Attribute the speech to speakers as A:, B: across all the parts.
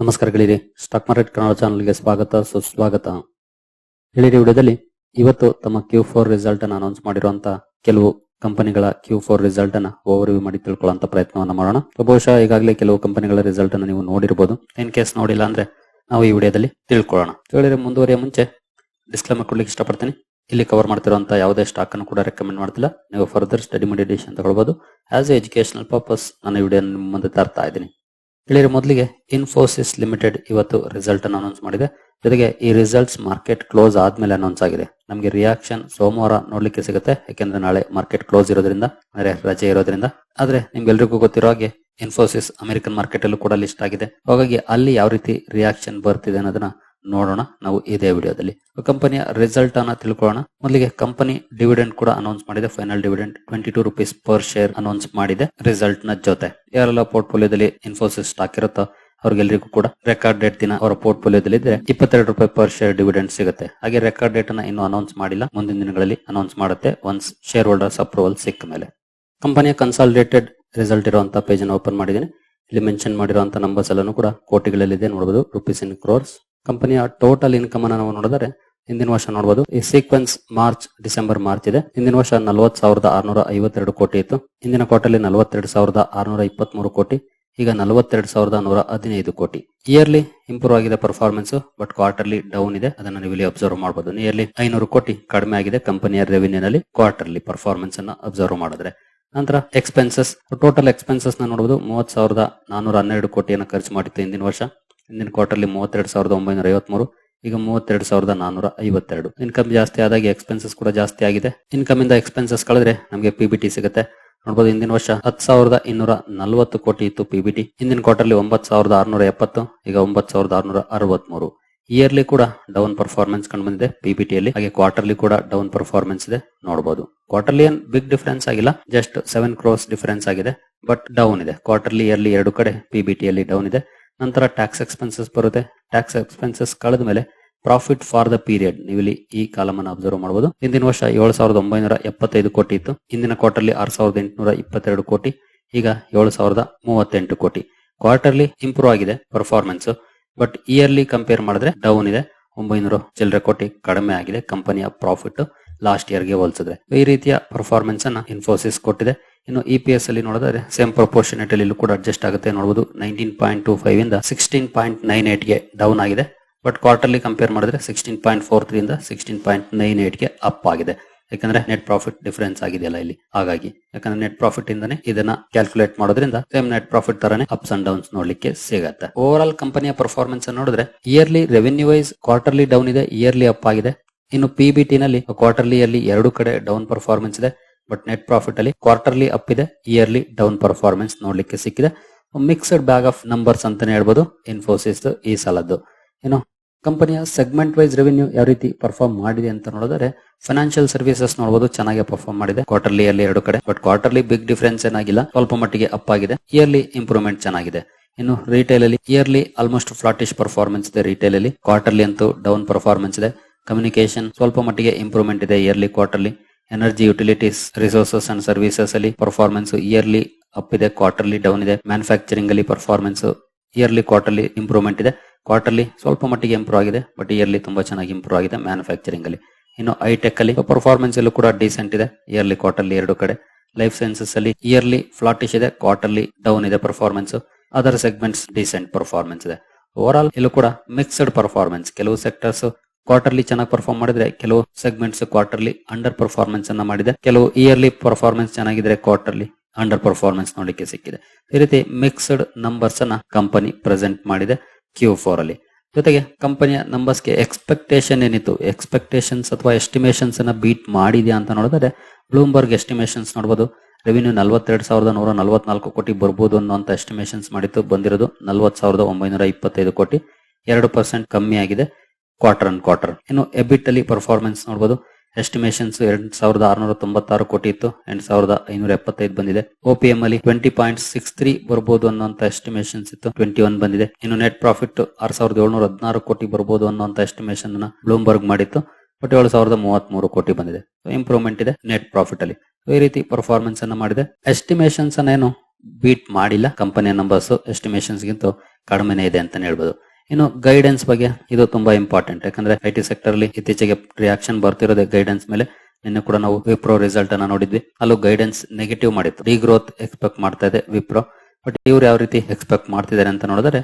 A: ನಮಸ್ಕಾರ ಗೆಳೆಯರಿ. Stock market Kannada ಚಾನಲ್ಗೆ ಸ್ವಾಗತ, ಸುಸ್ವಾಗತ. ಹೇಳಿರಿ ವಿಡಿಯೋದಲ್ಲಿ ಇವತ್ತು ತಮ್ಮ ಕ್ಯೂ ಫೋರ್ ರಿಸಲ್ಟ್ ಅನ್ನು ಅನೌನ್ಸ್ ಮಾಡಿರುವಂತಹ ಕೆಲವು ಕಂಪನಿಗಳ ಕ್ಯೂ ಫೋರ್ ರಿಸಲ್ಟ್ ಅನ್ನ ಓವರ್ ವ್ಯೂ ಮಾಡಿ ತಿಳ್ಕೊಳ್ಳುವಂತ ಪ್ರಯತ್ನವನ್ನು ಮಾಡೋಣ. ಬಹುಶಃ ಈಗಾಗಲೇ ಕೆಲವು ಕಂಪನಿಗಳ ರಿಸಲ್ಟ್ ಅನ್ನು ನೀವು ನೋಡಿರಬಹುದು ಇನ್ ಕೇಸ್ ನೋಡಿಲ್ಲ ಅಂದ್ರೆ ನಾವು ಈ ವಿಡಿಯೋದಲ್ಲಿ ತಿಳ್ಕೊಳ್ಳೋಣ. ಹೇಳಿದ್ರೆ ಮುಂದುವರಿಯ ಮುಂಚೆ ಡಿಸ್ಕ್ಲೇಮರ್ ಕೊಡ್ಲಿಕ್ಕೆ ಇಷ್ಟಪಡ್ತೀನಿ. ಇಲ್ಲಿ ಕವರ್ ಮಾಡ್ತಿರುವಂತಹ ಯಾವುದೇ ಸ್ಟಾಕ್ ಅನ್ನು ಕೂಡ ರೆಕಮೆಂಡ್ ಮಾಡ್ತಿಲ್ಲ. ನೀವು ಫರ್ದರ್ ಸ್ಟಡಿ ಮಾಡಿ ಅಂತ ತಗೊಳ್ಬಹುದು ಆಸ್ ಎ ಎಜುಕೇಶನಲ್ ಪರ್ಪಸ್ ನಾನು ಈ ವಿಡಿಯೋ ನಿಮ್ಮ ಮುಂದೆ ತರ್ತಾ ಇದ್ದೀನಿ. ಗೆಳೆಯರೆ ಮೊದಲಿಗೆ ಇನ್ಫೋಸಿಸ್ ಲಿಮಿಟೆಡ್ ಇವತ್ತು ರಿಸಲ್ಟ್ ಅನ್ನು ಅನೌನ್ಸ್ ಮಾಡಿದೆ. ಜೊತೆಗೆ ಈ ರಿಸಲ್ಟ್ಸ್ ಮಾರ್ಕೆಟ್ ಕ್ಲೋಸ್ ಆದ್ಮೇಲೆ ಅನೌನ್ಸ್ ಆಗಿದೆ. ನಮಗೆ ರಿಯಾಕ್ಷನ್ ಸೋಮವಾರ ನೋಡ್ಲಿಕ್ಕೆ ಸಿಗುತ್ತೆ, ಯಾಕೆಂದ್ರೆ ನಾಳೆ ಮಾರ್ಕೆಟ್ ಕ್ಲೋಸ್ ಇರೋದ್ರಿಂದ, ಅಂದ್ರೆ ರಜೆ ಇರೋದ್ರಿಂದ. ಆದ್ರೆ ನಿಮ್ಗೆಲ್ರಿಗೂ ಗೊತ್ತಿರೋ ಹಾಗೆ ಇನ್ಫೋಸಿಸ್ ಅಮೆರಿಕನ್ ಮಾರ್ಕೆಟ್ ಅಲ್ಲೂ ಕೂಡ ಲಿಸ್ಟ್ ಆಗಿದೆ. ಹಾಗಾಗಿ ಅಲ್ಲಿ ಯಾವ ರೀತಿ ರಿಯಾಕ್ಷನ್ ಬರ್ತಿದೆ ಅನ್ನೋದನ್ನ ನೋಡೋಣ. ನಾವು ಇದೇ ವಿಡಿಯೋದಲ್ಲಿ. ಕಂಪನಿಯ ರಿಸಲ್ಟ್ ಅನ್ನ ತಿಳ್ಕೊಳ್ಳೋಣ. ಮೊದಲಿಗೆ ಕಂಪನಿ ಡಿವಿಡೆಂಡ್ ಕೂಡ ಅನೌನ್ಸ್ ಮಾಡಿದೆ. Final dividend twenty two rupees per share announce ಮಾಡಿದೆ. ರಿಸಲ್ಟ್ನ ಜೊತೆ. ಯಾರೆಲ್ಲ ಪೋರ್ಟ್ಫೋಲಿಯೋದಲ್ಲಿ ಇನ್ಫೋಸಿಸ್ ಸ್ಟಾಕ್ ಇರುತ್ತೋ ಅವ್ರಿಗೆಲ್ಲರಿಗೂ ಕೂಡ ರೆಕಾರ್ಡ್ ಡೇಟ್ ದಿನ ಅವರ ಪೋರ್ಟ್ಫೋಲಿಯೋದಲ್ಲಿ ಇದ್ರೆ ಇಪ್ಪತ್ತೆರಡು ರೂಪಾಯಿ ಪರ್ ಶೇರ್ ಡಿವಿಡೆಂಡ್ ಸಿಗುತ್ತೆ. ಹಾಗೆ ರೆಕಾರ್ಡ್ ಡೇಟ್ ಅನ್ನ ಇನ್ನೂ ಅನೌನ್ಸ್ ಮಾಡಿಲ್ಲ. ಮುಂದಿನ ದಿನಗಳಲ್ಲಿ ಅನೌನ್ಸ್ ಮಾಡುತ್ತೆ ಒನ್ಸ್ ಶೇರ್ ಹೋಲ್ಡರ್ಸ್ ಅಪ್ರೂವಲ್ ಸಿಕ್ಕ ಮೇಲೆ. ಕಂಪನಿಯ ಕನ್ಸಾಲಿಡೇಟೆಡ್ ರಿಸಲ್ಟ್ ಇರುವಂತ ಪೇಜ್ ಅನ್ನು ಓಪನ್ ಮಾಡಿದ್ದೀನಿ. ಇಲ್ಲಿ ಮೆನ್ಷನ್ ಮಾಡಿರುವಂತಹ ನಂಬರ್ಸ್ ಎಲ್ಲಾನು ಕೂಡ ಕೋಟಿಗಳಲ್ಲಿದೆ. ನೋಡಬಹುದು ರುಪೀಸ್ ಇನ್ ಕ್ರೋರ್ಸ್ ಕಂಪನಿಯ ಟೋಟಲ್ ಇನ್ಕಮ್ ಅನ್ನ ನಾವು ನೋಡಿದರೆ ಹಿಂದಿನ ವರ್ಷ ನೋಡಬಹುದು ಈ ಸೀಕ್ವೆನ್ಸ್ ಮಾರ್ಚ್ ಡಿಸೆಂಬರ್ ಮಾರ್ಚ್ ಇದೆ. ಹಿಂದಿನ ವರ್ಷ ನಲವತ್ ಸಾವಿರದ ಆರ್ನೂರ ಐವತ್ತೆರಡು ಕೋಟಿ ಇತ್ತು. ಹಿಂದಿನ ಕ್ವಾರ್ಟರ್ಲಿ ನಲವತ್ತೆರಡು ಸಾವಿರದ ಆರ್ನೂರ ಇಪ್ಪತ್ಮೂರು ಕೋಟಿ, ಈಗ ನಲವತ್ತೆರಡು ಸಾವಿರದ ನೂರ ಹದಿನೈದು ಕೋಟಿ. ಇಯರ್ಲಿ ಇಂಪ್ರೂವ್ ಆಗಿದೆ ಪರ್ಫಾರ್ಮೆನ್ಸ್ ಬಟ್ ಕ್ವಾರ್ಟರ್ಲಿ ಡೌನ್ ಇದೆ. ಅದನ್ನ ನೀವು ಇಲ್ಲಿ ಅಬ್ಸರ್ವ್ ಮಾಡಬಹುದು ನಿಯರ್ಲಿ ಐನೂರು ಕೋಟಿ ಕಡಿಮೆ ಆಗಿದೆ ಕಂಪನಿಯ ರೆವಿನ್ಯೂ ನಲ್ಲಿ ಕ್ವಾರ್ಟರ್ಲಿ ಪರ್ಫಾರ್ಮೆನ್ಸ್ ಅನ್ನ ಅಬ್ಸರ್ವ್ ಮಾಡಿದ್ರೆ. ನಂತರ ಎಕ್ಸ್ಪೆನ್ಸಸ್ ಟೋಟಲ್ ಎಕ್ಸ್ಪೆನ್ಸಸ್ನ ನೋಡಬಹುದು ಮೂವತ್ ಸಾವಿರದ ನಾನೂರ ಹನ್ನೆರಡು ಕೋಟಿಯನ್ನು ಖರ್ಚು ಮಾಡಿತ್ತು ಹಿಂದಿನ ವರ್ಷ. ಹಿಂದಿನ ಕ್ವಾರ್ಟರ್ಲಿ ಮೂವತ್ತೆರಡು ಸಾವಿರದ ಒಂಬೈನೂರ ಐವತ್ಮೂರು, ಈಗ ಮೂವತ್ತೆರಡು ಸಾವಿರದ ನಾನೂರ ಐವತ್ತೆರಡು. ಇನ್ಕಮ್ ಜಾಸ್ತಿ ಆದಾಗ ಎಕ್ಸ್ಪೆನ್ಸಸ್ ಕೂಡ ಜಾಸ್ತಿ ಆಗಿದೆ. ಇನ್ಕಮ್ ಇಂದ ಎಕ್ಸ್ಪೆನ್ಸಸ್ ಕಳೆದ್ರೆ ನಮಗೆ ಪಿಬಿಟಿ ಸಿಗುತ್ತೆ. ನೋಡಬಹುದು ಹಿಂದಿನ ವರ್ಷ ಹತ್ತು ಸಾವಿರದ ಇನ್ನೂರ ನಲವತ್ತು ಕೋಟಿ ಇತ್ತು ಪಿಬಿಟಿ ಹಿಂದಿನ ಕ್ವಾರ್ಟರ್ಲಿ ಒಂಬತ್ತು ಸಾವಿರದ ಆರುನೂರ ಎಪ್ಪತ್ತು, ಈಗ ಒಂಬತ್ತು ಸಾವಿರದ ಆರ್ನೂರ ಅರವತ್ಮೂರು. ಇಯರ್ಲಿ ಕೂಡ ಡೌನ್ ಪರ್ಫಾರ್ಮೆನ್ಸ್ ಕಂಡು ಬಂದಿದೆ ಪಿಬಿಟಿಯಲ್ಲಿ ಹಾಗೆ ಕ್ವಾರ್ಟರ್ಲಿ ಕೂಡ ಡೌನ್ ಪರ್ಫಾರ್ಮೆನ್ಸ್ ಇದೆ ನೋಡಬಹುದು ಕ್ವಾರ್ಟರ್ಲಿ ಏನ್ ಬಿಗ್ ಡಿಫರೆನ್ಸ್ ಆಗಿಲ್ಲ ಜಸ್ಟ್ ಸೆವೆನ್ ಕ್ರೋಸ್ ಡಿಫರೆನ್ಸ್ ಆಗಿದೆ ಬಟ್ ಡೌನ್ ಇದೆ. ಕ್ವಾರ್ಟರ್ಲಿ ಇಯರ್ಲಿ ಎರಡು ಕಡೆ ಪಿಬಿಟಿಯಲ್ಲಿ ಡೌನ್ ಇದೆ. ನಂತರ ಟ್ಯಾಕ್ಸ್ ಎಕ್ಸ್ಪೆನ್ಸಸ್ ಬರುತ್ತೆ. ಟ್ಯಾಕ್ಸ್ ಎಕ್ಸ್ಪೆನ್ಸಸ್ ಕಳೆದ ಮೇಲೆ ಪ್ರಾಫಿಟ್ ಫಾರ್ ದ ಪೀರಿಯಡ್ ನೀವು ಇಲ್ಲಿ ಈ ಕಾಲಮ್ ಅನ್ನು ಅಬ್ಸರ್ವ್ ಮಾಡಬಹುದು ಹಿಂದಿನ ವರ್ಷ ಏಳು ಸಾವಿರದ ಒಂಬೈನೂರ ಎಪ್ಪತ್ತೈದು ಕೋಟಿ ಇತ್ತು. ಹಿಂದಿನ ಕ್ವಾರ್ಟರ್ಲಿ ಆರು ಸಾವಿರದ ಎಂಟುನೂರ ಇಪ್ಪತ್ತೆರಡು ಕೋಟಿ. ಈಗ ಏಳು ಸಾವಿರದ ಮೂವತ್ತೆಂಟು ಕೋಟಿ. ಕ್ವಾರ್ಟರ್ಲಿ ಇಂಪ್ರೂವ್ ಆಗಿದೆ ಪರ್ಫಾರ್ಮೆನ್ಸ್ ಬಟ್ ಇಯರ್ಲಿ ಕಂಪೇರ್ ಮಾಡಿದ್ರೆ ಡೌನ್ ಇದೆ. ಒಂಬೈನೂರು ಚಿಲ್ಲರೆ ಕೋಟಿ ಕಡಿಮೆ ಆಗಿದೆ. ಕಂಪನಿಯ ಪ್ರಾಫಿಟ್ ಲಾಸ್ಟ್ ಇಯರ್ಗೆ ಹೋಲಿಸಿದ್ರೆ. ಈ ರೀತಿಯ ಪರ್ಫಾರ್ಮೆನ್ಸ್ ಅನ್ನ ಇನ್ಫೋಸಿಸ್ ಕೊಟ್ಟಿದೆ. ಇನ್ನು ಇ ಪಿ ಎಸ್ ಅಲ್ಲಿ ನೋಡಿದ್ರೆ ಸೇಮ್ ಪ್ರಪೋರ್ಷನೇಟ್ ಅಲ್ಲಿ ಕೂಡ ಅಡ್ಜಸ್ಟ್ ಆಗುತ್ತೆ ನೋಡಬಹುದು ನೈನ್ಟೀನ್ ಪಾಯಿಂಟ್ ಟೂ ಫೈವ್ ಇಂದ ಸಿಕ್ಸ್ಟೀನ್ ಪಾಯಿಂಟ್ ನೈನ್ ಏಟ್ಗೆ ಡೌನ್ ಆಗಿದೆ. ಬಟ್ ಕ್ವಾರ್ಟರ್ಲಿ ಕಂಪೇರ್ ಮಾಡಿದ್ರೆ ಸಿಕ್ಸ್ಟೀನ್ ಪಾಯಿಂಟ್ ಫೋರ್ ತ್ರೀ ಇಂದ ಸಿಕ್ಸ್ಟೀನ್ ಪಾಯಿಂಟ್ ನೈನ್ ಏಟ್ಗೆ ಅಪ್ ಆಗಿದೆ. ಯಾಕಂದ್ರೆ ನೆಟ್ ಪ್ರಾಫಿಟ್ ಡಿಫರೆನ್ಸ್ ಆಗಿದೆಯಲ್ಲ ಇಲ್ಲಿ. ಹಾಗಾಗಿ, ಯಾಕಂದ್ರೆ ನೆಟ್ ಪ್ರಾಫಿಟ್ ಇಂದಾನೆ ಇದನ್ನ ಕ್ಯಾಲ್ಕುಲೇಟ್ ಮಾಡೋದ್ರಿಂದ ಸೇಮ್ ನೆಟ್ ಪ್ರಾಫಿಟ್ ತರನೇ ಅಪ್ಸ್ ಅಂಡ್ ಡೌನ್ಸ್ ನೋಡ್ಲಿಕ್ಕೆ ಸಿಗತ್ತೆ. ಓವರ್ ಆಲ್ ಕಂಪನಿಯ ಪರ್ಫಾರ್ಮೆನ್ಸ್ ನೋಡಿದ್ರೆ yearly revenue wise quarterly down ಇದೆ ಇಯರ್ಲಿ ಅಪ್ ಆಗಿದೆ. ಇನ್ನು ಪಿಬಿಟಿ ನಲ್ಲಿ ಕ್ವಾರ್ಟರ್ಲಿ ಅಲ್ಲಿ ಎರಡು ಕಡೆ ಡೌನ್ ಪರ್ಫಾರ್ಮೆನ್ಸ್ ಇದೆ ಬಟ್ ನೆಟ್ ಪ್ರಾಫಿಟ್ ಅಲ್ಲಿ ಕ್ವಾರ್ಟರ್ಲಿ ಅಪ್ ಇದೆ ಇಯರ್ಲಿ ಡೌನ್ ಪರ್ಫಾರ್ಮೆನ್ಸ್ ನೋಡ್ಲಿಕ್ಕೆ ಸಿಕ್ಕಿದೆ. ಮಿಕ್ಸ್ಡ್ ಬ್ಯಾಗ್ ಆಫ್ ನಂಬರ್ಸ್ ಅಂತಾನೆ ಹೇಳ್ಬೋದು ಇನ್ಫೋಸಿಸ್ ಈ ಸಾಲದ್ದು. ಏನು ಕಂಪನಿಯ ಸೆಗ್ಮೆಂಟ್ ವೈಸ್ ರೆವೆನ್ಯೂ ಯಾವ ರೀತಿ ಪರ್ಫಾರ್ಮ್ ಮಾಡಿದೆ ಅಂತ ನೋಡಿದ್ರೆ ಫೈನಾನ್ಷಿಯಲ್ ಸರ್ವಿಸಸ್ ನೋಡಬಹುದು ಚೆನ್ನಾಗಿ ಪರ್ಫಾರ್ಮ್ ಮಾಡಿದೆ. ಕ್ವಾರ್ಟರ್ಲಿ ಅಲ್ಲಿ ಎರಡು ಕಡೆ ಬಟ್ ಕ್ವಾರ್ಟರ್ಲಿ ಬಿಗ್ ಡಿಫರೆನ್ಸ್ ಏನಾಗಿಲ್ಲ, ಸ್ವಲ್ಪ ಮಟ್ಟಿಗೆ ಅಪ್ ಆಗಿದೆ. ಇಯರ್ಲಿ ಇಂಪ್ರೂವ್ಮೆಂಟ್ ಚೆನ್ನಾಗಿದೆ. ಇನ್ನು ರಿಟೇಲ್ ಅಲ್ಲಿ ಇಯರ್ಲಿ ಆಲ್ಮೋಸ್ಟ್ ಫ್ಲಾಟಿಶ್ ಪರ್ಫಾರ್ಮೆನ್ಸ್ ಇದೆ ರಿಟೇಲ್ ಅಲ್ಲಿ. ಕ್ವಾರ್ಟರ್ಲಿ ಅಂತೂ ಡೌನ್ ಪರ್ಫಾರ್ಮೆನ್ಸ್ ಇದೆ. ಕಮ್ಯುನಿಕೇಶನ್ ಸ್ವಲ್ಪ ಮಟ್ಟಿಗೆ ಇಂಪ್ರೂವ್ಮೆಂಟ್ ಇದೆ yearly quarterly energy utilities resources and services ಅಲ್ಲಿ ಪರ್ಫಾರ್ಮೆನ್ಸ್ ಇಯರ್ಲಿ ಅಪ್ ಇದೆ ಕ್ವಾರ್ಟರ್ಲಿ ಡೌನ್ ಇದೆ. ಮ್ಯಾನುಫ್ಯಾಕ್ಚರಿಂಗ್ ಅಲ್ಲಿ ಪರ್ಫಾರ್ಮೆನ್ಸ್ ಇಯರ್ಲಿ ಕ್ವಾರ್ಟರ್ಲಿ ಇಂಪ್ರೂವ್ಮೆಂಟ್ ಇದೆ. ಕ್ವಾರ್ಟರ್ಲಿ ಸ್ವಲ್ಪ ಮಟ್ಟಿಗೆ ಇಂಪ್ರೂವ್ ಆಗಿದೆ ಬಟ್ ಇಯರ್ಲಿ ತುಂಬಾ ಚೆನ್ನಾಗಿ ಇಂಪ್ರೂವ್ ಆಗಿದೆ ಮ್ಯಾನುಫ್ಯಾಕ್ಚರಿಂಗ್ ಅಲ್ಲಿ. ಇನ್ನು ಐಟೆಕ್ ಅಲ್ಲಿ ಪರ್ಫಾರ್ಮೆನ್ಸ್ ಅಲ್ಲೂ ಕೂಡ ಡಿಸೆಂಟ್ ಇದೆ ಇಯರ್ಲಿ ಕ್ವಾರ್ಟರ್ಲಿ ಎರಡು ಕಡೆ. ಲೈಫ್ ಸೈನ್ಸಸ್ ಅಲ್ಲಿ ಇಯರ್ಲಿ ಫ್ಲಾಟಿಶ್ ಇದೆ ಕ್ವಾರ್ಟರ್ಲಿ ಡೌನ್ ಇದೆ performance other segments decent performance ಇದೆ. ಓವರ್ ಆಲ್ ಇಲ್ಲೂ ಕೂಡ ಮಿಕ್ಸ್ಡ್ ಪರ್ಫಾರ್ಮೆನ್ಸ್ ಕೆಲವು ಸೆಕ್ಟರ್ಸ್ ಕ್ವಾರ್ಟರ್ಲಿ ಚೆನ್ನಾಗಿ ಪರ್ಫಾರ್ಮ್ ಮಾಡಿದ್ರೆ ಕೆಲವು ಸೆಗ್ಮೆಂಟ್ಸ್ ಕ್ವಾರ್ಟರ್ಲಿ ಅಂಡರ್ ಪರ್ಫಾರ್ಮೆನ್ಸ್ ಅನ್ನ ಮಾಡಿದೆ. ಕೆಲವು ಇಯರ್ಲಿ ಪರ್ಫಾರ್ಮೆನ್ಸ್ ಚೆನ್ನಾಗಿದ್ರೆ ಕ್ವಾರ್ಟರ್ಲಿ ಅಂಡರ್ ಪರ್ಫಾರ್ಮೆನ್ಸ್ ನೋಡಲಿಕ್ಕೆ ಸಿಕ್ಕಿದೆ. ಈ ರೀತಿ ಮಿಕ್ಸ್ಡ್ ನಂಬರ್ಸ್ ಅನ್ನ ಕಂಪನಿ ಪ್ರೆಸೆಂಟ್ ಮಾಡಿದೆ ಕ್ಯೂ ಫೋರ್ ಅಲ್ಲಿ. ಜೊತೆಗೆ ಕಂಪನಿಯ ನಂಬರ್ಸ್ಗೆ ಎಕ್ಸ್ಪೆಕ್ಟೇಷನ್ ಏನಿತ್ತು? ಎಕ್ಸ್ಪೆಕ್ಟೇಷನ್ಸ್ ಅಥವಾ ಎಸ್ಟಿಮೇಷನ್ಸ್ ಅನ್ನ ಬೀಟ್ ಮಾಡಿದ್ಯಾ ಅಂತ ನೋಡಿದ್ರೆ ಬ್ಲೂಮ್ಬರ್ಗ್ ಎಸ್ಟಿಮೇಷನ್ಸ್ ನೋಡಬಹುದು ರೆವಿನ್ಯೂ ನಲವತ್ತೆರಡು ಸಾವಿರದ ನೂರ ನಲವತ್ನಾಲ್ಕು ಕೋಟಿ ಬರ್ಬೋದು ಅನ್ನುವಂತ ಎಸ್ಟಿಮೇಷನ್ಸ್ ಮಾಡಿತ್ತು. ಬಂದಿರೋದು ನಲವತ್ತು ಸಾವಿರದ ಒಂಬೈನೂರ ಇಪ್ಪತ್ತೈದು ಕೋಟಿ. ಎರಡು ಪರ್ಸೆಂಟ್ ಕಮ್ಮಿ ಆಗಿದೆ. ಕ್ವಾರ್ಟರ್ ಅಂಡ್ ಕ್ವಾರ್ಟರ್ ಇನ್ನು ಎಬಿಟ್ ಅಲ್ಲಿ ಪರ್ಫಾರ್ಮೆನ್ಸ್ ನೋಡಬಹುದು ಎಸ್ಟಿಮೇಷನ್ಸ್ ಎರಡ್ ಸಾವಿರದ ಆರ್ನೂರ ತೊಂಬತ್ತಾರು ಕೋಟಿ ಇತ್ತು. ಎಂಟು ಸಾವಿರದ ಐನೂರ ಎಪ್ಪತ್ತೈದು ಬಂದಿದೆ. ಓಪಿಎಂ ಅಲ್ಲಿ ಟ್ವೆಂಟಿ ಪಾಯಿಂಟ್ ಸಿಕ್ಸ್ ತ್ರೀ ಬರಬಹುದು ಅನ್ನುವಂತ ಎಸ್ಟಿಮೇಷನ್ಸ್ ಇತ್ತು. ಟ್ವೆಂಟಿ ಒನ್ ಬಂದಿದೆ. ಇನ್ನು ನೆಟ್ ಪ್ರಾಫಿಟ್ ಆರ್ ಸಾವಿರದ ಏಳ್ನೂರ ಹದಿನಾರು ಕೋಟಿ ಬರಬಹುದು ಅನ್ನುವಂತ ಎಸ್ಟಿಮೇಷನ್ ಅನ್ನ ಬ್ಲೂಮ್ಬರ್ಗ್ ಮಾಡಿತ್ತು. ಬಟ್ ಏಳು ಸಾವಿರದ ಮೂವತ್ತ್ ಮೂರು ಕೋಟಿ ಬಂದಿದೆ. ಇಂಪ್ರೂವ್ಮೆಂಟ್ ಇದೆ ನೆಟ್ ಪ್ರಾಫಿಟ್ ಅಲ್ಲಿ. ಈ ರೀತಿ ಪರ್ಫಾರ್ಮೆನ್ಸ್ ಅನ್ನ ಮಾಡಿದೆ. ಎಸ್ಟಿಮೇಷನ್ಸ್ ಅನ್ನ ಏನು ಬೀಟ್ ಮಾಡಿಲ್ಲ. ಕಂಪನಿಯ ನಂಬರ್ಸ್ ಎಸ್ಟಿಮೇಷನ್ಸ್ ಗಿಂತ ಕಡಿಮೆನೇ ಇದೆ ಅಂತಾನೆ ಹೇಳ್ಬೋದು. ಇನ್ನು ಗೈಡೆನ್ಸ್ ಬಗ್ಗೆ ಇದು ತುಂಬಾ ಇಂಪಾರ್ಟೆಂಟ್ ಯಾಕಂದ್ರೆ ಐ ಟಿ ಸೆಕ್ಟರ್ ಅಲ್ಲಿ ಇತ್ತೀಚೆಗೆ ರಿಯಾಕ್ಷನ್ ಬರ್ತಿರೋದೇ ಗೈಡೆನ್ಸ್ ಮೇಲೆ. ನಿನ್ನೆ ಕೂಡ ನಾವು ವಿಪ್ರೋ ರಿಸಲ್ಟ್ ಅನ್ನ ನೋಡಿದ್ವಿ. ಅಲ್ಲೂ ಗೈಡೆನ್ಸ್ ನೆಗೆಟಿವ್ ಮಾಡಿತ್ತು. ಡಿ ಗ್ರೋತ್ ಎಕ್ಸ್ಪೆಕ್ಟ್ ಮಾಡ್ತಾ ಇದೆ ವಿಪ್ರೋ ಬಟ್ ಇವ್ರು ಯಾವ ರೀತಿ ಎಕ್ಸ್ಪೆಕ್ಟ್ ಮಾಡ್ತಿದ್ದಾರೆ ಅಂತ ನೋಡಿದ್ರೆ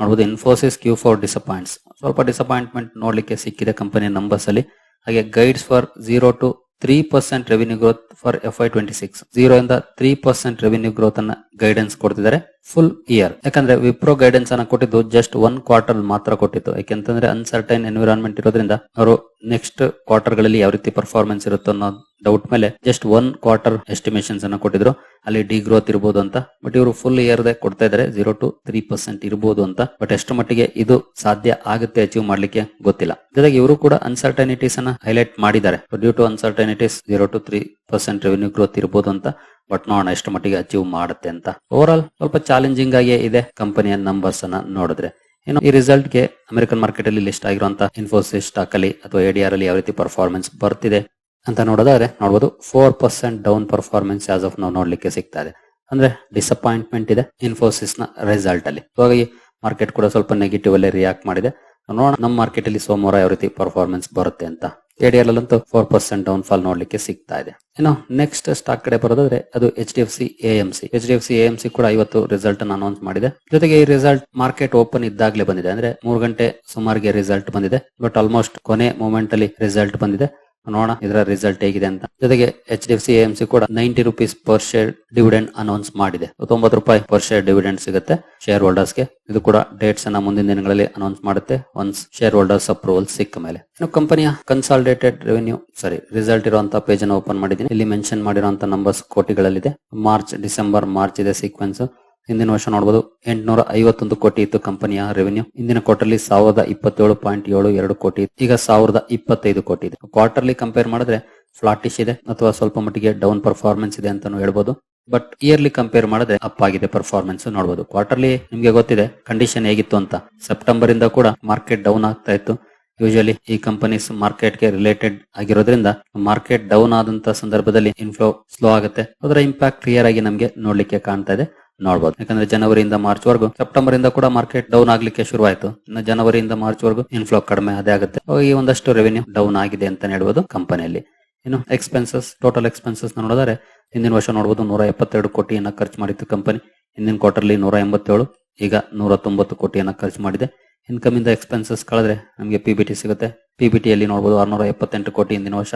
A: ನೋಡಬಹುದು ಇನ್ಫೋಸಿಸ್ ಕ್ಯೂ ಫಾರ್ ಡಿಸಪಾಯಿಂಟ್ಸ್ ಸ್ವಲ್ಪ ಡಿಸಪಾಯಿಂಟ್ಮೆಂಟ್ ನೋಡ್ಲಿಕ್ಕೆ ಸಿಕ್ಕಿದೆ ಕಂಪನಿ ನಂಬರ್ಸ್ ಅಲ್ಲಿ. ಹಾಗೆ guides for zero to three percent revenue growth for F I twenty six zero ಇಂದ ತ್ರೀ ಪರ್ಸೆಂಟ್ ರೆವಿನ್ಯೂ ಗ್ರೋತ್ ಅನ್ನ ಗೈಡೆನ್ಸ್ ಕೊಡ್ತಿದ್ದಾರೆ ಫುಲ್ ಇಯರ್ ಯಾಕಂದ್ರೆ ವಿಪ್ರೋ ಗೈಡೆನ್ಸ್ ಅನ್ನ ಕೊಟ್ಟಿದ್ದು ಜಸ್ಟ್ ಒನ್ ಕ್ವಾರ್ಟರ್ ಮಾತ್ರ ಕೊಟ್ಟಿತ್ತು. ಯಾಕೆಂತಂದ್ರೆ ಅನ್ಸರ್ಟೈನ್ ಎನ್ವಿರಾನ್ಮೆಂಟ್ ಇರೋದ್ರಿಂದ ಅವರು ನೆಕ್ಸ್ಟ್ ಕ್ವಾರ್ಟರ್ಗಳಲ್ಲಿ ಯಾವ ರೀತಿ ಪರ್ಫಾರ್ಮೆನ್ಸ್ ಇರುತ್ತೆ ಅನ್ನೋ ಡೌಟ್ ಮೇಲೆ ಜಸ್ಟ್ ಒನ್ ಕ್ವಾರ್ಟರ್ ಎಸ್ಟಿಮೇಷನ್ಸ್ ಅನ್ನ ಕೊಟ್ಟಿದ್ರು. ಅಲ್ಲಿ ಡಿ ಗ್ರೋತ್ ಇರಬಹುದು ಅಂತ ಬಟ್ ಇವರು ಫುಲ್ ಇಯರ್ ಕೊಡ್ತಾ ಇದ್ದಾರೆ ಜೀರೋ ಟು ತ್ರೀ ಪರ್ಸೆಂಟ್ ಇರಬಹುದು ಅಂತ. ಬಟ್ ಎಷ್ಟು ಮಟ್ಟಿಗೆ ಇದು ಸಾಧ್ಯ ಆಗುತ್ತೆ ಅಚೀವ್ ಮಾಡ್ಲಿಕ್ಕೆ ಗೊತ್ತಿಲ್ಲ. ಜೊತೆಗೆ ಇವರು ಕೂಡ ಅನ್ಸರ್ಟನಿಟೀಸ್ ಅನ್ನ ಹೈಲೈಟ್ ಮಾಡಿದ್ದಾರೆ. Due to uncertainties zero to three percent revenue growth ಇರಬಹುದು ಅಂತ ಬಟ್ ನೋಡೋಣ ಎಷ್ಟು ಮಟ್ಟಿಗೆ ಅಚೀವ್ ಮಾಡುತ್ತೆ ಅಂತ. ಓವರ್ ಆಲ್ ಸ್ವಲ್ಪ ಚಾಲೆಂಜಿಂಗ್ ಆಗಿ ಇದೆ ಕಂಪನಿಯ ನಂಬರ್ಸ್ ಅನ್ನ ನೋಡಿದ್ರೆ. ಇನ್ನು ಈ ರಿಸಲ್ಟ್ಗೆ ಅಮೆರಿಕನ್ ಮಾರ್ಕೆಟ್ ಅಲ್ಲಿ ಲಿಸ್ಟ್ ಆಗಿರುವಂತಹ ಇನ್ಫೋಸಿಸ್ ಸ್ಟಾಕ್ ಅಲ್ಲಿ ಅಥವಾ ಎಡಿಆರ್ ಅಲ್ಲಿ ಯಾವ ರೀತಿ ಪರ್ಫಾರ್ಮೆನ್ಸ್ ಬರ್ತಿದೆ ಅಂತ ನೋಡೋದಾದ್ರೆ ನೋಡಬಹುದು four percent down performance as of ನಾವು ನೋಡ್ಲಿಕ್ಕೆ ಸಿಗ್ತಾ ಇದೆ. ಅಂದ್ರೆ ಡಿಸಪಾಯಿಂಟ್ಮೆಂಟ್ ಇದೆ ಇನ್ಫೋಸಿಸ್ನ ರಿಸಲ್ಟ್ ಅಲ್ಲಿ ಹಾಗಾಗಿ ಮಾರ್ಕೆಟ್ ಕೂಡ ಸ್ವಲ್ಪ ನೆಗೆಟಿವ್ ಅಲ್ಲಿ ರಿಯಾಕ್ಟ್ ಮಾಡಿದೆ. ನೋಡೋಣ ನಮ್ಮ ಮಾರ್ಕೆಟ್ ಅಲ್ಲಿ ಸೋಮವಾರ ಯಾವ ರೀತಿ ಪರ್ಫಾರ್ಮೆನ್ಸ್ ಬರುತ್ತೆ ಅಂತ. ಎಡಿಆರ್ ಅಲ್ಲಂತೂ ಫೋರ್ ಪರ್ಸೆಂಟ್ ಡೌನ್ ಫಾಲ್ ನೋಡ್ಲಿಕ್ಕೆ ಸಿಗ್ತಾ ಇದೆ. ಇನ್ನು ನೆಕ್ಸ್ಟ್ ಸ್ಟಾಕ್ ಕಡೆ ಬರೋದಾದ್ರೆ ಅದು H D F C AMC H D F C AMC ಕೂಡ ಇವತ್ತು ರಿಸಲ್ಟ್ ಅನ್ನು ಅನೌನ್ಸ್ ಮಾಡಿದೆ. ಜೊತೆಗೆ ಈ ರಿಸಲ್ಟ್ ಮಾರ್ಕೆಟ್ ಓಪನ್ ಇದ್ದಾಗಲೇ ಬಂದಿದೆ. ಅಂದ್ರೆ ಮೂರು ಗಂಟೆ ಸುಮಾರಿಗೆ ರಿಸಲ್ಟ್ ಬಂದಿದೆ. ಬಟ್ ಆಲ್ಮೋಸ್ಟ್ ಕೊನೆ ಮೂಮೆಂಟ್ ಅಲ್ಲಿ ರಿಸಲ್ಟ್ ಬಂದಿದೆ. ನೋಡೋಣ ಇದರ ರಿಸಲ್ಟ್ ಹೇಗಿದೆ ಅಂತ. ಜೊತೆಗೆ H D F C AMC ಕೂಡ ninety rupees per share dividend announce ಮಾಡಿದೆ. ತೊಂಬತ್ತು ರೂಪಾಯಿ ಪರ್ ಶೇರ್ ಡಿವಿಡೆಂಡ್ ಸಿಗುತ್ತೆ ಶೇರ್ ಹೋಲ್ಡರ್ಸ್ಗೆ. ಇದು ಕೂಡ ಡೇಟ್ಸ್ ಅನ್ನ ಮುಂದಿನ ದಿನಗಳಲ್ಲಿ ಅನೌನ್ಸ್ ಮಾಡುತ್ತೆ ಒನ್ಸ್ ಶೇರ್ ಹೋಲ್ಡರ್ಸ್ ಅಪ್ರೂವಲ್ ಸಿಕ್ಕ ಮೇಲೆ. ಇನ್ನು ಕಂಪನಿಯ ಕನ್ಸಾಲಿಡೇಟೆಡ್ ರೆವೆನ್ಯೂ ಸಾರಿ ರಿಸಲ್ಟ್ ಇರುವಂತಹ ಪೇಜ್ ಅನ್ನು ಓಪನ್ ಮಾಡಿದ್ದೀನಿ. ಇಲ್ಲಿ ಮೆನ್ಷನ್ ಮಾಡಿರುವಂತಹ ನಂಬರ್ಸ್ ಕೋಟಿಗಳಲ್ಲಿದೆ. ಮಾರ್ಚ್ ಡಿಸೆಂಬರ್ ಮಾರ್ಚ್ ಇದೆ ಸೀಕ್ವೆನ್ಸ್ ಹಿಂದಿನ ವರ್ಷ ನೋಡಬಹುದು ಎಂಟುನೂರ ಐವತ್ತೊಂದು ಕೋಟಿ ಇತ್ತು ಕಂಪನಿಯ ರೆವೆನ್ಯೂ ಇಂದಿನ ಕ್ವಾರ್ಟರ್ಲಿ ಸಾವಿರದ ಇಪ್ಪತ್ತೇಳು ಪಾಯಿಂಟ್ ಏಳು ಎರಡು ಕೋಟಿ. ಈಗ ಸಾವಿರದ ಇಪ್ಪತ್ತೈದು ಕೋಟಿ ಇದೆ. ಕ್ವಾರ್ಟರ್ಲಿ ಕಂಪೇರ್ ಮಾಡಿದ್ರೆ ಫ್ಲಾಟಿಶ್ ಇದೆ ಅಥವಾ ಸ್ವಲ್ಪ ಮಟ್ಟಿಗೆ ಡೌನ್ ಪರ್ಫಾರ್ಮೆನ್ಸ್ ಇದೆ ಅಂತಾನು ಹೇಳ್ಬೋದು. ಬಟ್ ಇಯರ್ಲಿ ಕಂಪೇರ್ ಮಾಡಿದ್ರೆ ಅಪ್ ಆಗಿದೆ ಪರ್ಫಾರ್ಮೆನ್ಸ್ ನೋಡಬಹುದು ಕ್ವಾರ್ಟರ್ಲಿ ನಿಮ್ಗೆ ಗೊತ್ತಿದೆ ಕಂಡೀಷನ್ ಹೇಗಿತ್ತು ಅಂತ. ಸೆಪ್ಟೆಂಬರ್ ಇಂದ ಕೂಡ ಮಾರ್ಕೆಟ್ ಡೌನ್ ಆಗ್ತಾ ಇತ್ತು. ಯೂಶಲಿ ಈ ಕಂಪನೀಸ್ ಮಾರ್ಕೆಟ್ಗೆ ರಿಲೇಟೆಡ್ ಆಗಿರೋದ್ರಿಂದ ಮಾರ್ಕೆಟ್ ಡೌನ್ ಆದಂತ ಸಂದರ್ಭದಲ್ಲಿ ಇನ್ಫ್ಲೋ ಸ್ಲೋ ಆಗುತ್ತೆ. ಅದರ ಇಂಪ್ಯಾಕ್ಟ್ ಕ್ಲಿಯರ್ ಆಗಿ ನಮಗೆ ನೋಡ್ಲಿಕ್ಕೆ ಕಾಣ್ತಾ ಇದೆ. ನೋಡಬಹುದು ಯಾಕಂದ್ರೆ ಜನವರಿಯಿಂದ ಮಾರ್ಚ್ ವರೆಗೂ ಸೆಪ್ಟೆಂಬರ್ ಇಂದ ಕೂಡ ಮಾರ್ಕೆಟ್ ಡೌನ್ ಆಗ್ಲಿಕ್ಕೆ ಶುರುವಾಯಿತು. ಇನ್ನು ಜನವರಿಯಿಂದ ಮಾರ್ಚ್ ವರೆಗೂ ಇನ್ಫ್ಲೋ ಕಡಿಮೆ ಅದೇ ಆಗುತ್ತೆ. ಈ ಒಂದಷ್ಟು ರೆವೆನ್ಯೂ ಡೌನ್ ಆಗಿದೆ ಅಂತ ಹೇಳ್ಬೋದು ಕಂಪನಿಯಲ್ಲಿ ಇನ್ನು ಎಕ್ಸ್ಪೆನ್ಸಸ್ ಟೋಟಲ್ ಎಕ್ಸ್ಪೆನ್ಸಸ್ ನೋಡಿದ್ರೆ ಹಿಂದಿನ ವರ್ಷ ನೋಡಬಹುದು ನೂರ ಎಪ್ಪತ್ತೆರಡು ಕೋಟಿಯನ್ನ ಖರ್ಚು ಮಾಡಿತ್ತು ಕಂಪನಿ ಹಿಂದಿನ ಕ್ವಾರ್ಟರ್ಲಿ ನೂರ ಎಂಬತ್ತೇಳು ಈಗ ನೂರ ತೊಂಬತ್ತು ಕೋಟಿಯನ್ನ ಖರ್ಚು ಮಾಡಿದೆ. ಇನ್ಕಮ್ ಇಂದ ಎಕ್ಸ್ಪೆನ್ಸಸ್ ಕಳೆದ್ರೆ ನಮಗೆ ಪಿ ಬಿ ಟಿ ಸಿಗುತ್ತೆ. ಪಿ ಬಿ ಟಿಯಲ್ಲಿ ನೋಡಬಹುದು ಆರ್ನೂರ ಎಪ್ಪತ್ತೆಂಟು ಕೋಟಿ ಹಿಂದಿನ ವರ್ಷ.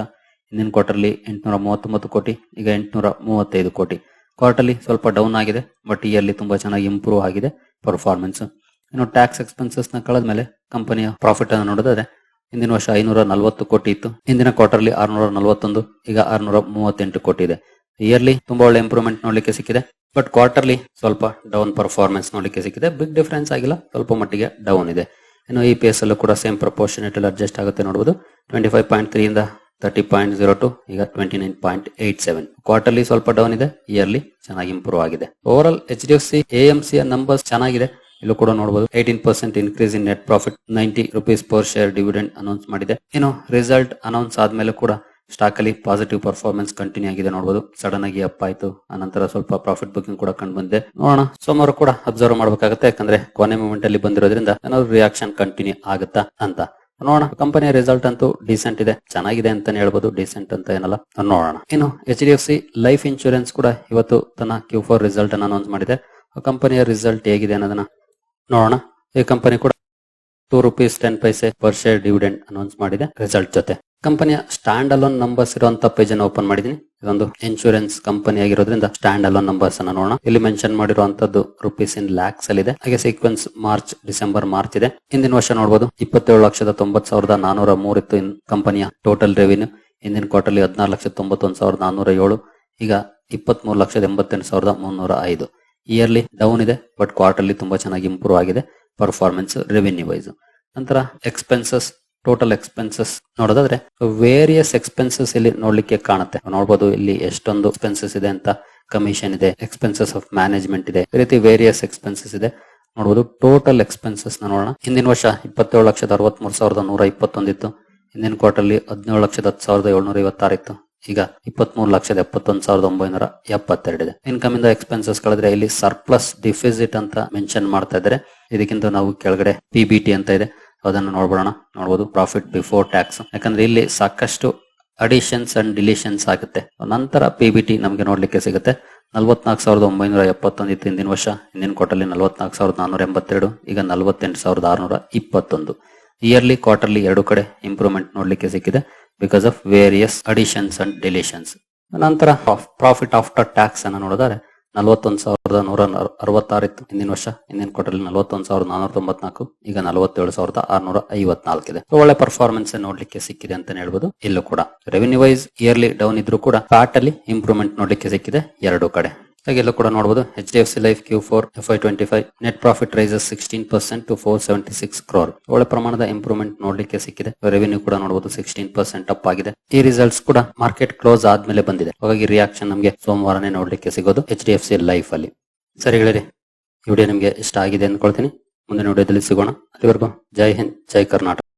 A: ಹಿಂದಿನ ಕ್ವಾರ್ಟರ್ಲಿ ಎಂಟುನೂರ ಮೂವತ್ತೊಂಬತ್ತು ಕೋಟಿ, ಈಗ ಎಂಟುನೂರ ಮೂವತ್ತೈದು ಕೋಟಿ. ಕ್ವಾರ್ಟರ್ಲಿ ಸ್ವಲ್ಪ ಡೌನ್ ಆಗಿದೆ ಬಟ್ ಇಯರ್ಲಿ ತುಂಬಾ ಚೆನ್ನಾಗಿ ಇಂಪ್ರೂವ್ ಆಗಿದೆ ಪರ್ಫಾರ್ಮೆನ್ಸ್ ಇನ್ನು ಟ್ಯಾಕ್ಸ್ ಎಕ್ಸ್ಪೆನ್ಸಸ್ನ ಕಳೆದ್ಮೇಲೆ ಕಂಪನಿಯ ಪ್ರಾಫಿಟ್ ಅನ್ನು ನೋಡಿದ್ರೆ ಹಿಂದಿನ ವರ್ಷ ಐನೂರ ನಲವತ್ತು ಕೋಟಿ ಇತ್ತು, ಹಿಂದಿನ ಕ್ವಾರ್ಟರ್ಲಿ ಆರ್ನೂರ ನಲವತ್ತೊಂದು ಈಗ ಆರ್ನೂರ ಮೂವತ್ತೆಂಟು ಕೋಟಿ ಇದೆ. ಇಯರ್ಲಿ ತುಂಬಾ ಒಳ್ಳೆ ಇಂಪ್ರೂವ್ಮೆಂಟ್ ನೋಡ್ಲಿಕ್ಕೆ ಸಿಕ್ಕಿದೆ ಬಟ್ ಕ್ವಾರ್ಟರ್ಲಿ ಸ್ವಲ್ಪ ಡೌನ್ ಪರ್ಫಾರ್ಮೆನ್ಸ್ ನೋಡ್ಲಿಕ್ಕೆ ಸಿಕ್ಕಿದೆ. ಬಿಗ್ ಡಿಫರೆನ್ಸ್ ಆಗಿಲ್ಲ, ಸ್ವಲ್ಪ ಮಟ್ಟಿಗೆ ಡೌನ್ ಇದೆ. ಇನ್ನು ಇ ಪಿ ಎಸ್ ಅಲ್ಲೂ ಕೂಡ ಸೇಮ್ ಪ್ರಪೋರ್ಷನೇಟ್ ಅಲ್ಲಿ ಅಡ್ಜಸ್ಟ್ ಆಗುತ್ತೆ ನೋಡಬಹುದು ಟ್ವೆಂಟಿ ಫೈವ್ ಪಾಯಿಂಟ್ ತ್ರೀ ಇಂದ ತರ್ಟಿ ಪಾಯಿಂಟ್ ಜೀರೋ ಟು ಈಗ twenty nine point eight seven quarterly ಸ್ವಲ್ಪ ಡೌನ್ ಇದೆ ಇಯರ್ಲಿ ಚೆನ್ನಾಗಿ ಇಂಪ್ರೂವ್ ಆಗಿದೆ. Overall H D F C A C numbers ಚೆನ್ನಾಗಿದೆ, ಇಲ್ಲೂ ಕೂಡ ನೋಡಬಹುದು eighteen percent increase in net profit ninety rupees per share dividend announce ಮಾಡಿದೆ. ಏನು ರಿಸಲ್ಟ್ ಅನೌನ್ಸ್ ಆದ್ಮೇಲೆ ಕೂಡ ಸ್ಟಾಕ್ ಅಲ್ಲಿ ಪಾಸಿಟಿವ್ ಪರ್ಫಾರ್ಮೆನ್ಸ್ ಕಂಟಿನ್ಯೂ ಆಗಿದೆ ನೋಡಬಹುದು ಸಡನ್ ಆಗಿ ಅಪ್ ಆಯ್ತು ಅನಂತರ ಸ್ವಲ್ಪ ಪ್ರಾಫಿಟ್ ಬುಕಿಂಗ್ ಕೂಡ ಕಂಡು ಬಂದಿದೆ. ನೋಡೋಣ, ಸೋಮವಾರ ಕೂಡ ಅಬ್ಸರ್ವ್ ಮಾಡಬೇಕಾಗುತ್ತೆ, ಯಾಕಂದ್ರೆ ಕೊನೆ ಮೂಮೆಂಟ್ ಅಲ್ಲಿ ಬಂದಿರೋದ್ರಿಂದ ಏನಾದ್ರು ರಿಯಾಕ್ಷನ್ ಕಂಟಿನ್ಯೂ ಆಗುತ್ತಾ ಅಂತ. ನೋಡೋಣ. ಕಂಪನಿಯ ರಿಸಲ್ಟ್ ಅಂತೂ ಡಿಸೆಂಟ್ ಇದೆ. ಚೆನ್ನಾಗಿದೆ ಅಂತಾನೆ ಹೇಳ್ಬೋದು. ಡಿಸೆಂಟ್ ಅಂತ ಏನಲ್ಲ. ನೋಡೋಣ. ಇನ್ನು H D F C life insurance ಕೂಡ ಇವತ್ತು ತನ್ನ ಕ್ಯೂ ಫೋರ್ ರಿಸಲ್ಟ್ ಅನ್ನು ಅನೌನ್ಸ್ ಮಾಡಿದೆ. ಕಂಪನಿಯ ರಿಸಲ್ಟ್ ಹೇಗಿದೆ ಅನ್ನೋದನ್ನ ನೋಡೋಣ. ಈ ಕಂಪನಿ ಕೂಡ two rupees ten paise per share dividend announce ಮಾಡಿದೆ. ರಿಸಲ್ಟ್ ಜೊತೆ. ಕಂಪನಿಯ ಸ್ಟ್ಯಾಂಡ್ ಅಲೋನ್ ನಂಬರ್ಸ್ ಇರುವಂತ ಪೇಜ್ ಅನ್ನು ಓಪನ್ ಮಾಡಿದೀನಿ ಇದೊಂದು ಇನ್ಶೂರೆನ್ಸ್ ಕಂಪನಿ ಆಗಿರೋದ್ರಿಂದ ಸ್ಟ್ಯಾಂಡ್ ಅಲೋನ್ ನಂಬರ್ಸ್ ಅನ್ನ ನೋಡೋಣ. ಇಲ್ಲಿ ಮೆನ್ಷನ್ ಮಾಡಿರುವಂತದ್ದು ರುಪೀಸ್ ಇನ್ ಲ್ಯಾಕ್ಸ್ ಅಲ್ಲಿ ಇದೆ. ಹಾಗೆ ಸೀಕ್ವೆನ್ಸ್ ಮಾರ್ಚ್ ಡಿಸೆಂಬರ್ ಮಾರ್ಚ್ ಇದೆ. ಹಿಂದಿನ ವರ್ಷ ನೋಡಬಹುದು ಇಪ್ಪತ್ತೇಳು ಲಕ್ಷದ ತೊಂಬತ್ ಸಾವಿರದ ನಾನೂರ ಮೂರಿತ್ತು ಕಂಪನಿಯ ಟೋಟಲ್ ರೆವಿನ್ಯೂ ಹಿಂದಿನ ಕ್ವಾರ್ಟರ್ಲಿ ಹದಿನಾರು ಲಕ್ಷದ ತೊಂಬತ್ತೊಂದು ಸಾವಿರದ ನಾನೂರ ಏಳು. ಈಗ ಇಪ್ಪತ್ಮೂರು ಲಕ್ಷದ ಎಂಬತ್ತೆಂಟು ಸಾವಿರದ ಮುನ್ನೂರ ಐದು. ಇಯರ್ಲಿ ಡೌನ್ ಇದೆ ಬಟ್ ಕ್ವಾರ್ಟರ್ಲಿ ತುಂಬಾ ಚೆನ್ನಾಗಿ ಇಂಪ್ರೂವ್ ಆಗಿದೆ ಪರ್ಫಾರ್ಮೆನ್ಸ್ ರೆವಿನ್ಯೂ ವೈಸ್ ನಂತರ ಎಕ್ಸ್ಪೆನ್ಸಸ್ ಟೋಟಲ್ ಎಕ್ಸ್ಪೆನ್ಸಸ್ ನೋಡೋದಾದ್ರೆ ವೇರಿಯಸ್ ಎಕ್ಸ್ಪೆನ್ಸಸ್ ಇಲ್ಲಿ ನೋಡ್ಲಿಕ್ಕೆ ಕಾಣುತ್ತೆ. ನೋಡಬಹುದು ಇಲ್ಲಿ ಎಷ್ಟೊಂದು ಎಕ್ಸ್ಪೆನ್ಸಸ್ ಇದೆ ಅಂತ ಕಮಿಷನ್ ಇದೆ ಎಕ್ಸ್ಪೆನ್ಸಸ್ ಆಫ್ ಮ್ಯಾನೇಜ್ಮೆಂಟ್ ಇದೆ, ಈ ರೀತಿ ವೇರಿಯಸ್ ಎಕ್ಸ್ಪೆನ್ಸಸ್ ಇದೆ. ನೋಡಬಹುದು ಟೋಟಲ್ ಎಕ್ಸ್ಪೆನ್ಸಸ್ನ ನೋಡೋಣ. ಹಿಂದಿನ ವರ್ಷ ಇಪ್ಪತ್ತೇಳು ಲಕ್ಷದ ಅರವತ್ಮೂರು ಸಾವಿರದ ನೂರ ಇಪ್ಪತ್ತೊಂದಿತ್ತು. ಹಿಂದಿನ ಕ್ವಾರ್ಟರ್ಲಿ ಹದಿನೇಳು ಲಕ್ಷದ ಹತ್ತು ಸಾವಿರದ ಏಳ್ನೂರ ಐವತ್ತಾರಿತ್ತು. ಈಗ ಇಪ್ಪತ್ಮೂರು ಲಕ್ಷದ ಎಪ್ಪತ್ತೊಂದು ಸಾವಿರದ ಒಂಬೈನೂರ ಎಪ್ಪತ್ತೆರಡಿದೆ ಇನ್ಕಮ್ ಇಂದ ಎಕ್ಸ್ಪೆನ್ಸಸ್ ಕಳೆದ್ರೆ ಇಲ್ಲಿ ಸರ್ಪ್ಲಸ್ ಡಿಫಿಸಿಟ್ ಅಂತ ಮೆನ್ಷನ್ ಮಾಡ್ತಾ ಇದ್ದಾರೆ. ಇದಕ್ಕಿಂತ ನಾವು ಕೆಳಗಡೆ ಪಿಬಿಟಿ ಅಂತ ಇದೆ. ಅದನ್ನು ನೋಡ್ಬಿಡೋಣ. ನೋಡ್ಬೋದು ಪ್ರಾಫಿಟ್ ಬಿಫೋರ್ ಟ್ಯಾಕ್ಸ್ ಯಾಕಂದ್ರೆ ಇಲ್ಲಿ ಸಾಕಷ್ಟು ಅಡಿಷನ್ಸ್ ಅಂಡ್ ಡಿಲಿಷನ್ಸ್ ಆಗುತ್ತೆ. ನಂತರ ಪಿ ಬಿ ಟಿ ನಮಗೆ ನೋಡ್ಲಿಕ್ಕೆ ಸಿಗುತ್ತೆ. ನಲ್ವತ್ನಾಲ್ಕು ಸಾವಿರದ ಒಂಬೈನೂರ ಎಪ್ಪತ್ತೊಂದು ಇತ್ತು ಹಿಂದಿನ ವರ್ಷ ಹಿಂದಿನ ಕ್ವಾರ್ಟರ್ಲಿ ನಲ್ವತ್ನಾಲ್ಕು ಸಾವಿರದ ನಾನೂರ ಎಂಬತ್ತೆರಡು, ಈಗ ನಲ್ವತ್ತೆಂಟು ಸಾವಿರದ ಆರುನೂರ ಇಪ್ಪತ್ತೊಂದು. ಇಯರ್ಲಿ ಕ್ವಾರ್ಟರ್ಲಿ ಎರಡು ಕಡೆ ಇಂಪ್ರೂವ್ಮೆಂಟ್ ನೋಡ್ಲಿಕ್ಕೆ ಸಿಕ್ಕಿದೆ because of various additions and deletions ನಂತರ ಪ್ರಾಫಿಟ್ ಆಫ್ಟರ್ ಟ್ಯಾಕ್ಸ್ ಅನ್ನು ನೋಡಿದರೆ ನಲವತ್ತೊಂದು ಸಾವಿರದ ನೂರ ಅರವತ್ತಾರು ಇತ್ತು ಹಿಂದಿನ ವರ್ಷ ಹಿಂದಿನ ಕ್ವಾರ್ಟರ್ಲಿ ನಲವತ್ತೊಂದು ಸಾವಿರದ ನಾನೂರ ತೊಂಬತ್ನಾಲ್ಕು ಈಗ ನಲವತ್ತೇಳು ಸಾವಿರದ ಆರ್ನೂರ ಐವತ್ನಾಲ್ಕು ಇದೆ So, ಒಳ್ಳೆ ಪರ್ಫಾರ್ಮೆನ್ಸ್ ನೋಡ್ಲಿಕ್ಕೆ ಸಿಕ್ಕಿದೆ ಅಂತ ಹೇಳ್ಬೋದು. ಇಲ್ಲೂ ಕೂಡ. ರೆವಿನ್ಯೂ ವೈಸ್ ಇಯರ್ಲಿ ಡೌನ್ ಇದ್ರೂ ಕೂಡ ಪ್ಯಾಟ್ ಅಲ್ಲಿ ಇಂಪ್ರೂವ್ಮೆಂಟ್ ನೋಡ್ಲಿಕ್ಕೆ ಸಿಕ್ಕಿದೆ. ಎರಡು ಕಡೆ. ಹಾಗೆ ಎಲ್ಲೂ ಕೂಡ ನೋಡಬಹುದು H D F C life Q four F I twenty five net profit rises sixteen percent to four seventy six crore ಒಳ್ಳೆ ಪ್ರಮಾಣದ ಇಂಪ್ರೂವ್ಮೆಂಟ್ ನೋಡ್ಲಿಕ್ಕೆ ಸಿಕ್ಕಿದೆ. ರೆವಿನ್ಯೂ ಕೂಡ ನೋಡಬಹುದು ಸಿಕ್ಸ್ಟೀನ್ ಪರ್ಸೆಂಟ್ ಅಪ್ ಆಗಿದೆ. ಈ ರಿಸಲ್ಟ್ಸ್ ಕೂಡ ಮಾರ್ಕೆಟ್ ಕ್ಲೋಸ್ ಆದ್ಮೇಲೆ ಬಂದಿದೆ. ಹಾಗಾಗಿ ರಿಯಾಕ್ಷನ್ ನಮಗೆ ಸೋಮವಾರನೇ ನೋಡ್ಲಿಕ್ಕೆ ಸಿಗೋದು H D F C life ಅಲ್ಲಿ. ಸರಿ ಹೇಳಿರಿ ವಿಡಿಯೋ ನಿಮಗೆ ಇಷ್ಟ ಆಗಿದೆ ಅಂದ್ಕೊಳ್ತೀನಿ. ಮುಂದಿನ ವಿಡಿಯೋದಲ್ಲಿ ಸಿಗೋಣ. ಅಲ್ಲಿವರೆಗೂ ಜೈ ಹಿಂದ್, ಜೈ ಕರ್ನಾಟಕ.